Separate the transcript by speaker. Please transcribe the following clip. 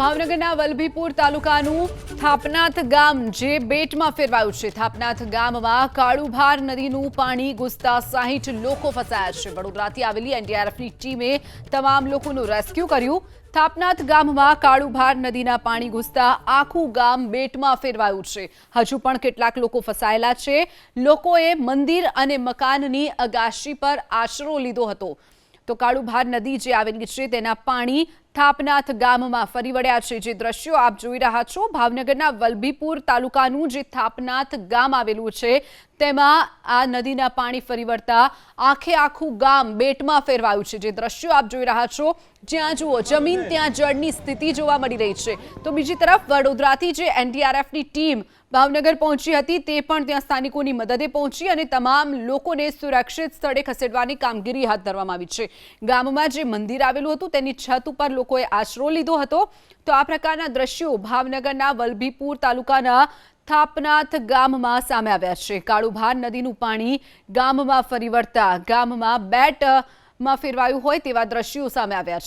Speaker 1: ભાવનગરના વલભીપુર તાલુકાનું થાપનાથ ગામ જે બેટમાં ફેરવાયું છે. થાપનાથ ગામમાં કાળુભાર નદીનું પાણી ઘૂસતા સાહીઠ લોકો ફસાયા છે. વડોદરાથી આવેલી એનડીઆરએફની ટીમે તમામ લોકોનું રેસ્ક્યુ કર્યું. થાપનાથ ગામમાં કાળુભાર નદીના પાણી ઘૂસતા આખું ગામ બેટમાં ફેરવાયું છે. હજુ પણ કેટલાક લોકો ફસાયેલા છે. લોકોએ મંદિર અને મકાનની અગાશી પર આશરો લીધો હતો. તો કાળુભાર નદી જે આવેલી છે, તેના પાણી થાપનાથ ગામમાં ફરી વળ્યા છે જે દ્રશ્યો આપ જોઈ રહ્યા છો. ભાવનગરના વલભીપુર તાલુકાનું જે થાપનાથ ગામ આવેલું છે, તેમાં આ નદીના પાણી ફરી વળતા આખે આખું ગામ બેટમાં ફેરવાયું છે. જે દ્રશ્યો આપ જોઈ રહ્યા છો, જ્યાં જુઓ, જમીન, ત્યાં જળની સ્થિતિ જોવા મળી રહી છે. તો બીજી તરફ વડોદરાથી જે એનડીઆરએફની ટીમ ભાવનગર પહોંચી હતી, તે પણ ત્યાં સ્થાનિકોની મદદે પહોંચી અને તમામ લોકોને સુરક્ષિત સ્થળે ખસેડવાની કામગીરી હાથ ધરવામાં આવી છે. ગામમાં જે મંદિર આવેલું હતું, તેની છત ઉપર લોકોએ આશરો લીધો હતો. તો આ પ્રકારના દ્રશ્યો ભાવનગરના વલભીપુર તાલુકાના થાપનાથ ગામમાં સામે આવ્યા છે. કાળુભાર નદીનું પાણી ગામમાં ફરી વળતા ગામમાં બેટમાં ફેરવાયું હોય તેવા દ્રશ્યો સામે આવ્યા છે.